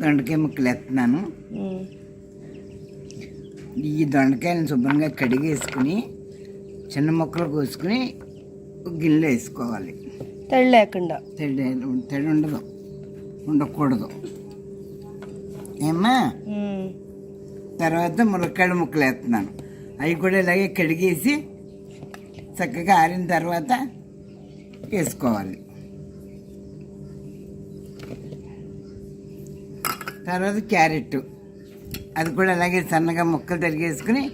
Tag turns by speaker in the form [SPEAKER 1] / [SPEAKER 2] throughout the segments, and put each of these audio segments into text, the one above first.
[SPEAKER 1] దొండకాయ ముక్కలు ఎత్తున్నాను
[SPEAKER 2] ఉమ్.
[SPEAKER 1] ఈ దొండకాయలను శుభ్రంగా కడిగేసుకుని చిన్న ముక్కలు కోసుకుని గిన్నెలో వేసుకోవాలి.
[SPEAKER 2] తడి లేకుండా.
[SPEAKER 1] తడి తడి ఉండదు. ఉండకూడదు. ఏమ్మా. తర్వాత ములక్కాడ ముక్కలు వేస్తున్నాను. అవి కూడా ఇలాగే కడిగేసి చక్కగా ఆరిన తర్వాత వేసుకోవాలి. తర్వాత క్యారెట్. అది కూడా అలాగే సన్నగా ముక్కలు తరిగేసుకుని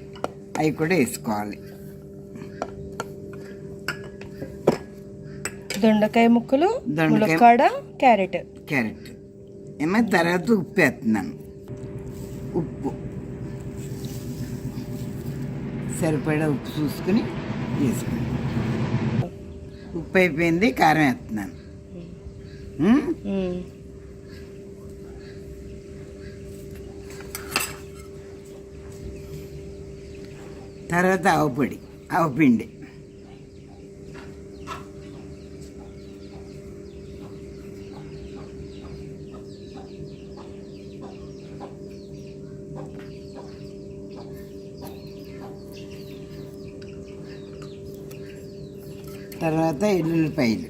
[SPEAKER 1] అవి కూడా వేసుకోవాలి.
[SPEAKER 2] దొండకాయ ముక్కలు
[SPEAKER 1] దొండకాయ-
[SPEAKER 2] క్యారెట్.
[SPEAKER 1] క్యారెట్. ఏమో తర్వాత ఉప్పు వేస్తున్నాను. ఉప్పు. సరిపడా ఉప్పు చూసుకుని వేసుకుని ఉప్పు అయిపోయింది కారం వేస్తున్నాను. తర్వాత ఆవుపొడి ఆవుపిండి తర్వాత ఎల్లుల్లిపాయలు.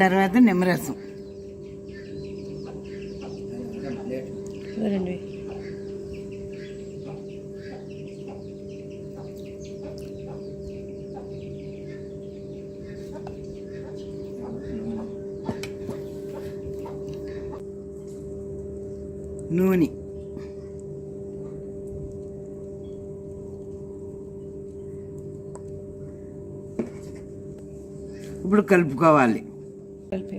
[SPEAKER 1] తర్వాత నిమ్మరసం.
[SPEAKER 2] రెండు
[SPEAKER 1] నూనె. ఇప్పుడు కలుపుకోవాలి.
[SPEAKER 2] కలిపి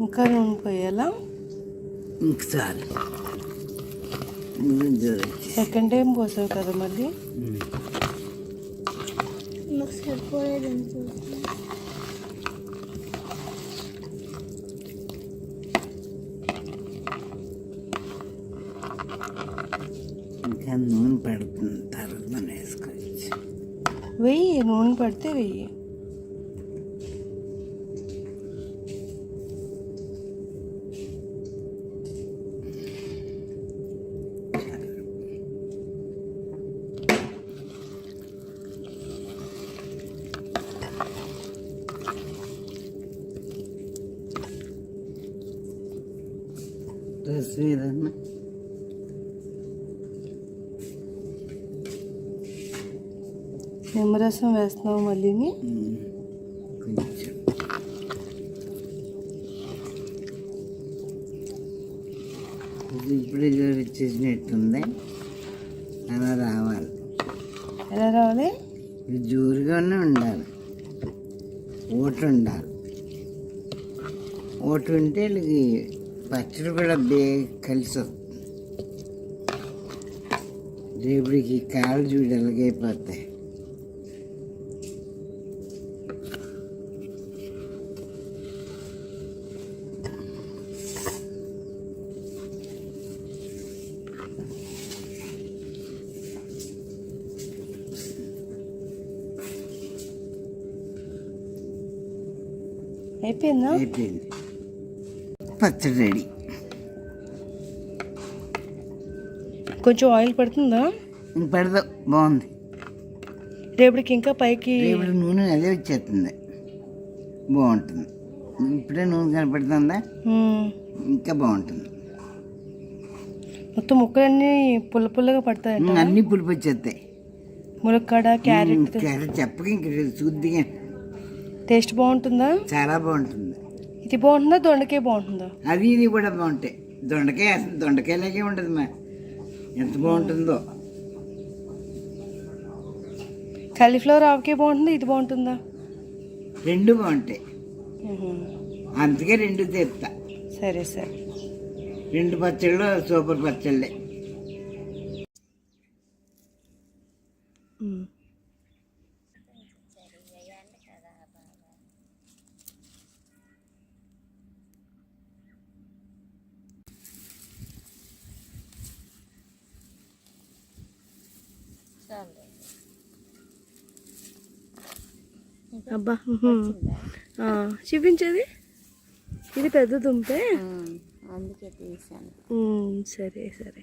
[SPEAKER 2] ఇంకా నూనె పోయాలా
[SPEAKER 1] ఇంక చాలు.
[SPEAKER 2] సెకండ్ టైం పోసావు కదా మళ్ళీ.
[SPEAKER 1] ఇంకా నూనె పడుతుంది తర్వాత వేసుకోవచ్చు.
[SPEAKER 2] వెయ్యి నూనె పడితే వెయ్యి.
[SPEAKER 1] రసం ఏదన్నా
[SPEAKER 2] నిమ్మరసం వేస్తున్నావు
[SPEAKER 1] ఇది ఇప్పుడే జోరు వచ్చేసినట్టుంది అలా రావాలి
[SPEAKER 2] ఎలా రావాలి
[SPEAKER 1] జోరుగానే ఉండాలి ఓటు ఉండాలి ఓటు ఉంటే వీళ్ళకి పచ్చడి కూడా బేగ కలిసి. రేపటికి కాళ్ళు చూడు ఎలాగైపోతాయి
[SPEAKER 2] అయిపోయిందా?
[SPEAKER 1] అయిపోయింది. పచ్చడి రెడీ.
[SPEAKER 2] కొంచెం ఆయిల్ పడుతుందా?
[SPEAKER 1] పెడదాం బాగుంది.
[SPEAKER 2] రేపటికి ఇంకా పైకి
[SPEAKER 1] రేపటి నూనె అదే వచ్చేస్తుంది. బాగుంటుంది. ఇప్పుడే నూనె కనపడుతుందా. ఇంకా బాగుంటుంది.
[SPEAKER 2] మొత్తం ముక్కలన్నీ పుల్ల పుల్లగా పడతాయంట.
[SPEAKER 1] అన్ని పులుపు వచ్చేస్తాయి.
[SPEAKER 2] ములక్కాడ క్యారెట్.
[SPEAKER 1] క్యారెట్ చెప్పక ఇంక చూద్దిగా
[SPEAKER 2] టేస్ట్ బాగుంటుందా?
[SPEAKER 1] చాలా బాగుంటుంది.
[SPEAKER 2] ఇది బాగుంటుందా? దొండకాయ బాగుంటుందా?
[SPEAKER 1] అది ఇది కూడా బాగుంటాయి. దొండకాయ అసలు దొండకాయలాగే ఉంటుంది మా ఎంత బాగుంటుందో.
[SPEAKER 2] కాలీఫ్లవర్ ఆవకాయ బాగుంటుందా? ఇది బాగుంటుందా?
[SPEAKER 1] రెండు బాగుంటాయి. అందుకే రెండు తీస్తా.
[SPEAKER 2] సరే సరే.
[SPEAKER 1] రెండు పచ్చళ్ళు సూపర్ పచ్చళ్ళే.
[SPEAKER 2] అబ్బా చూపించేది? ఇది పెద్ద దుంపే?
[SPEAKER 3] అందుకే తీసాను.
[SPEAKER 2] సరే సరే.